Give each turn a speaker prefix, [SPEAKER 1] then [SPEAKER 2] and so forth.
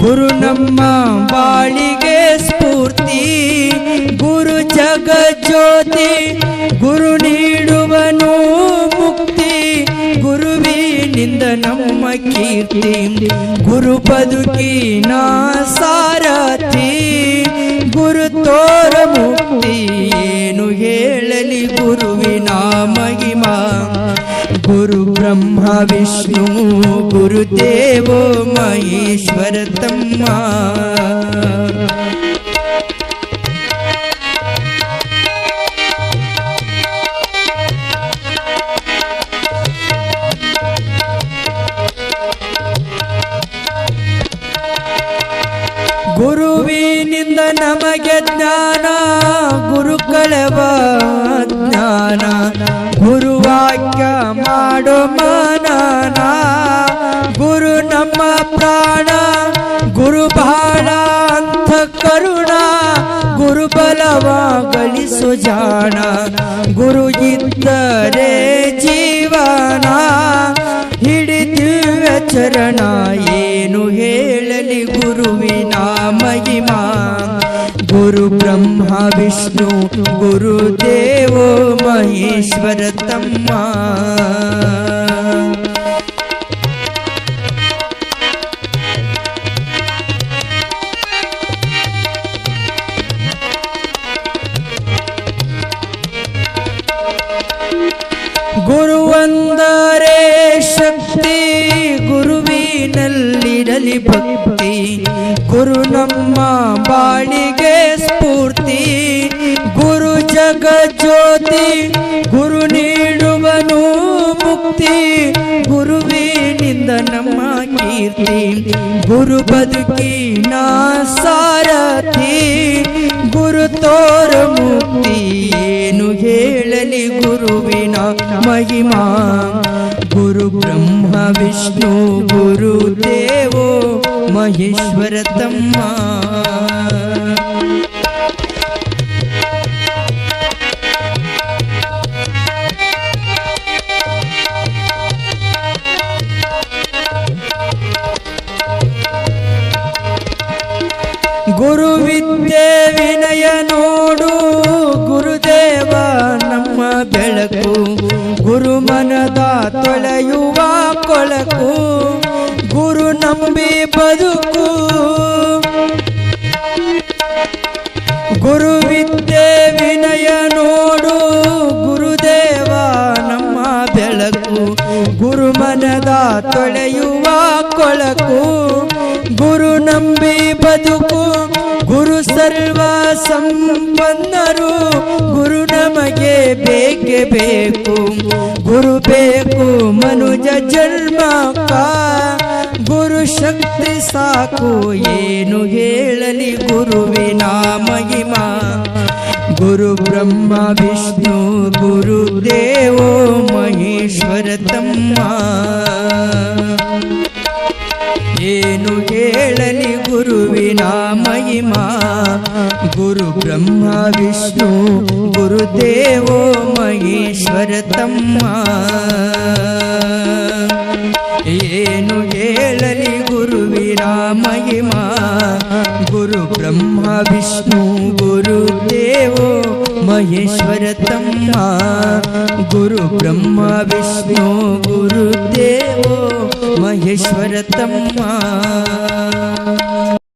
[SPEAKER 1] ಗುರು ನಮ್ಮ ಬಾಳಿಗೆ ಸ್ಫೂರ್ತಿ ಗುರು ಜಗಜ್ಯೋತಿ ಗುರು ನೀಡುವನು ಮುಕ್ತಿ ಗುರುವಿನಿಂದ ನಮ್ಮ ಕೀರ್ತಿ ಗುರು ಬದುಕಿನ ಸಾರಥಿ ಗುರು ತೋರ ಮುಕ್ತಿ ಏನು ಹೇಳಲಿ ಗುರುವಿನ ಮಹಿಮಾ ಗುರು ಬ್ರಹ್ಮ ವಿಷ್ಣು ಗುರುದೇವೋ ಮಹೇಶ್ವರ ತಮ್ಮ. ಗುರುವಿನಿಂದ ನಮಗೆ ಜ್ಞಾನ ಗುರುಕಳವ ಮಾಡೋ ಮನನ. ಗುರು ನಮ್ಮ ಪ್ರಾಣ, ಗುರು ಬಹಳ ಅಂತ ಕರುಣ. ಗುರು ಬಲವ ಗಳಿಸು ಜಾಣ. ಗುರು ಇದ್ದರೆ ಜೀವನ. ಹಿಡಿದಿವೆ ಚರಣ गुरु ब्रह्मा विष्णु गुरुदेवो महेश्वर तम्मा। गुरुवन्द ಗುರುವಿನಲ್ಲಿರಲಿ ಭಕ್ತಿ, ಗುರು ನಮ್ಮ ಬಾಳಿಗೆ ಸ್ಫೂರ್ತಿ. ಗುರು ಜಗಜ್ಯೋತಿ, ಗುರು ನೀಡುವನು ಮುಕ್ತಿ. ಗುರುವಿನಿಂದ ನಮ್ಮ ಕೀರ್ತಿ. ಗುರು ಬದುಕಿನ ಸಾರಥಿ. ಗುರು ತೋರ ಮುಕ್ತಿ ಏನು ಹೇಳಲಿ ಗುರುವಿನ ಮಹಿಮಾ ಗುರು ಬ್ರಹ್ಮ ವಿಷ್ಣು ಗುರು ದೇವೋ ಮಹೇಶ್ವರ ತಮ್ಮ ಬೆಳಕು ಗುರು ಮನದ ತೊಳೆಯುವ ಕೊಳಕು, ಗುರು ನಂಬಿ ಬದುಕು. ಗುರು ವಿದ್ಯೆ ವಿನಯ ನೋಡು, ಗುರುದೇವ ನಮ್ಮ ಬೆಳಕು. ಗುರು ಮನದ ತೊಳೆಯುವ ಕೊಳಕು, ಗುರು ನಂಬಿ ಬದುಕು. ಗುರು ಸರ್ವ ಸಂಪನ್ನರು ಗುರು ನಮಗೆ ಬೇಕೇ ಬೇಕು ಗುರು ಬೇಕು ಮನುಜ ಜನ್ಮಕ ಗುರು ಶಕ್ತಿ ಸಾಕು ಏನು ಹೇಳಲಿ ಗುರುವಿನ ಮಹಿಮಾ ಗುರು ಬ್ರಹ್ಮ ವಿಷ್ಣು ಗುರು ದೇವೋ ಮಹೇಶ್ವರ ತಮ್ಮ ಮಹಿಮಾ ಗುರು ಬ್ರಹ್ಮ ವಿಷ್ಣು ಗುರುದೇವೋ ಮಹೇಶ್ವರ ತಮ್ಮ ಏನು ಹೇಳಲಿ ಗುರುವಿನ ಮಹಿಮಾ ಗುರು ಬ್ರಹ್ಮ ವಿಷ್ಣು ಗುರುದೇವೋ ಮಹೇಶ್ವರ ತಮ್ಮ ಗುರು ಬ್ರಹ್ಮ ವಿಷ್ಣು ಗುರುದೇವೋ ಮಹೇಶ್ವರ ತಮ್ಮ